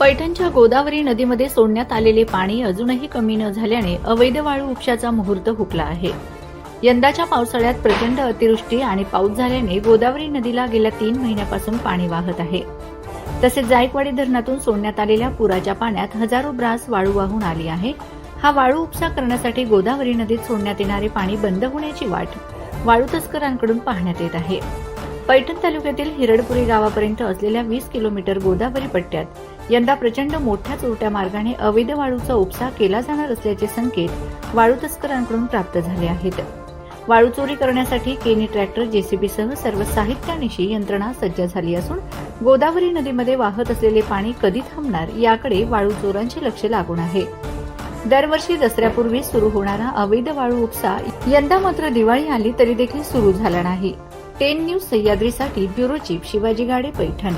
पैठणच्या गोदावरी नदीमध्ये सोडण्यात आलेले पाणी अजूनही कमी न झाल्याने अवैध वाळू उपशाचा मुहूर्त हुकला आहे. यंदाच्या पावसाळ्यात प्रचंड अतिवृष्टी आणि पाऊस झाल्याने गोदावरी नदीला गेल्या तीन महिन्यापासून पाणी वाहत आहे. तसेच जायकवाडी धरणातून सोडण्यात आलेल्या पुराच्या पाण्यात हजारो ब्रास वाळू वाहून आली आहे. हा वाळू उपसा करण्यासाठी गोदावरी नदीत सोडण्यात येणारे पाणी बंद होण्याची वाट वाळू तस्करांकडून पाहण्यात येत आहे. पैठण तालुक्यातील हिरडपुरी गावापर्यंत असलेल्या वीस किलोमीटर गोदावरी पट्ट्यात यंदा प्रचंड मोठ्या चोरट्या मार्गाने अवैध वाळूचा उपसा केला जाणार असल्याचे संकेत वाळू तस्करांकडून प्राप्त झाले आहेत. वाळू चोरी करण्यासाठी केनी ट्रॅक्टर जेसीबीसह सर्व साहित्यानिशी यंत्रणा सज्ज झाली असून गोदावरी नदीमध्ये वाहत असलेले पाणी कधी थांबणार याकडे वाळू चोरांचे लक्ष लागून आहे. दरवर्षी दसऱ्यापूर्वी सुरू होणारा अवैध वाळू उपसा यंदा मात्र दिवाळी आली तरी देखील सुरू झाला नाही. टेन न्यूज सह्याद्रीसाठी ब्युरो चीफ शिवाजी गाडे पैठण.